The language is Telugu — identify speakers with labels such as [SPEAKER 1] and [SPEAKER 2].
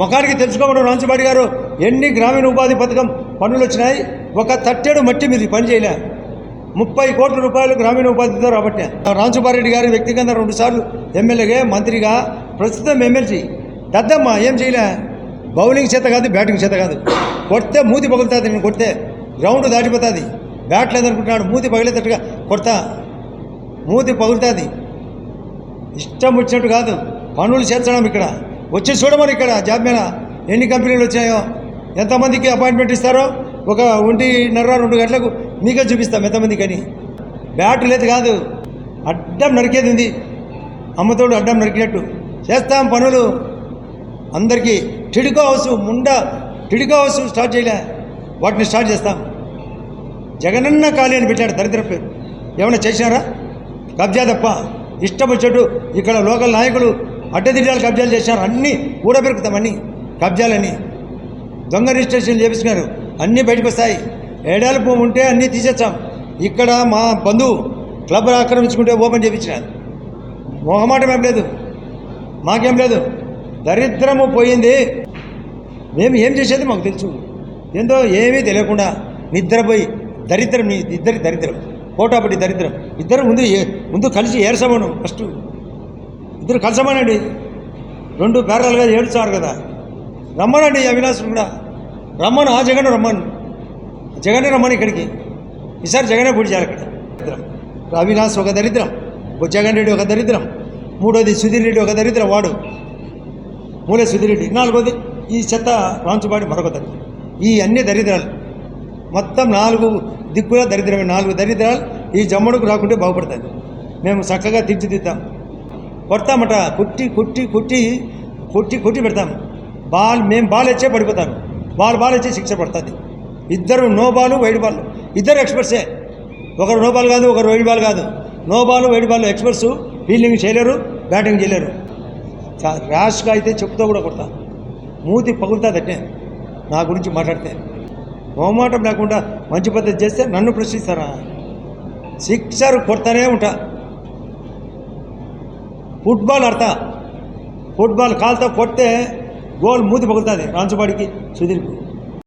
[SPEAKER 1] ముఖానికి తెలుసుకోమని రాంచుబాడి గారు ఎన్ని గ్రామీణ ఉపాధి పథకం పనులు వచ్చినాయి? ఒక తట్టెడు మట్టి మీది పని చేయలే. ముప్పై కోట్ల రూపాయలు గ్రామీణ ఉపాధితో రాబట్టే. రాంచుబారెడ్డి గారు వ్యక్తిగతంగా రెండు సార్లు ఎమ్మెల్యేగా మంత్రిగా ప్రస్తుతం ఎమ్మెల్సీ. దద్దమ్మ ఏం చేయలే? బౌలింగ్ చేత కాదు బ్యాటింగ్ చేత కాదు. కొడితే మూతి పగులుతుంది నేను కొడితే గ్రౌండ్ దాటిపోతుంది. బ్యాట్ లేదనుకుంటున్నాడు మూతి పగిలేటట్టుగా కొడతా. మూతి పగులుతుంది. ఇష్టం వచ్చినట్టు కాదు. పనులు చేర్చడం ఇక్కడ. వచ్చి చూడమని ఇక్కడ జాబ్ మీద ఎన్ని కంపెనీలు వచ్చాయో ఎంతమందికి అపాయింట్మెంట్ ఇస్తారో ఒక ఒంటిన్నర రెండు గంటలకు మీకే చూపిస్తాం ఎంతమందికి అని. బ్యాట్ లేదు కాదు. అడ్డం నరికేది ఉంది. అమ్మతోడు అడ్డం నరికినట్టు. చేస్తాం పనులు. అందరికీ టిడికో హౌస్ ముండ టిడికో హౌస్ స్టార్ట్ చేయలే. వాటిని స్టార్ట్ చేస్తాం. జగనన్న ఖాళీ అని పెట్టాడు దరిద్ర పేరు. ఏమైనా చేసినారా? కబ్జా తప్ప. ఇష్టం వచ్చేట్టు ఇక్కడ లోకల్ నాయకులు అడ్డదిడ్డాలు కబ్జాలు చేశారు అన్నీ ఊడబెరుకుతాం అన్నీ కబ్జాలని దొంగ రిజిస్ట్రేషన్ చేపిస్తున్నారు అన్నీ బయటకు వస్తాయి. ఏడాల భూమి ఉంటే అన్నీ తీసేస్తాం. ఇక్కడ మా బంధువు క్లబ్ ఆక్రమించుకుంటే ఓపెన్ చేయించిన మొహమాటం ఏం లేదు. మాకేం లేదు. దరిద్రము పోయింది. మేము ఏం చేసేది మాకు తెలుసు. ఏందో ఏమీ తెలియకుండా నిద్రపోయి దరిద్రం ఇద్దరి దరిద్రం పోటాపట్టి దరిద్రం. ఇద్దరు ముందు ఏ- ముందు కలిసి ఏర్సమను ఫస్ట్. ఇద్దరు కలిసమనండి. రెండు పేరాలుగా ఏడుచారు కదా. రమ్మనండి అవినాశ్ కూడా. రమ్మను ఆ జగన్ రమ్మను. జగన్ రమ్మని ఇక్కడికి. ఈసారి జగనే పూడి చేయాలి ఇక్కడ. దరిద్రం. అవినాశ్ ఒక దరిద్రం. జగన్ రెడ్డి ఒక దరిద్రం. మూడోది సుధీర్ రెడ్డి ఒక దరిద్రం వాడు. మూలే రెడ్డి. నాలుగోది ఈ చెత్త రాంచుబాడి మరొక దరిద్రం. ఈ అన్ని దరిద్రాలు. మొత్తం నాలుగు దిక్కుల దరిద్రమే. నాలుగు దరిద్రాలు ఈ జమ్మడుకు రాకుంటే బాగుపడుతుంది మేము చక్కగా తీర్చిదిద్దాం. కొడతామట కుట్టి కుట్టి కుట్టి కొట్టి కొట్టి పెడతాం. బాల్ మేము బాల్ ఇచ్చే పడిపోతారు. బాల్ బాల్ ఇచ్చే శిక్ష పడుతుంది. ఇద్దరు నో బాల్ వైడ్ బాల్. ఇద్దరు ఎక్స్పర్ట్సే. ఒకరు నో బాల్ కాదు ఒకరు వైడ్ బాల్ కాదు. No ball wide ball experts fielding చేయలేరు బ్యాటింగ్ చేయలేరు. ర్యాష్గా అయితే చెప్తూ కూడా కొడతా. మూతి పగులుతుందట్టే నా గురించి మాట్లాడితే. మొహమాటం లేకుండా మంచి పద్ధతి చేస్తే నన్ను ప్రశ్నిస్తారా? సిక్సర్ కొడతానే ఉంటా. ఫుట్బాల్ ఆడతా. ఫుట్బాల్ కాలుతో కొడితే గోల్ మూతి పగులుతుంది రాంచుబాడికి సుధీర్కు.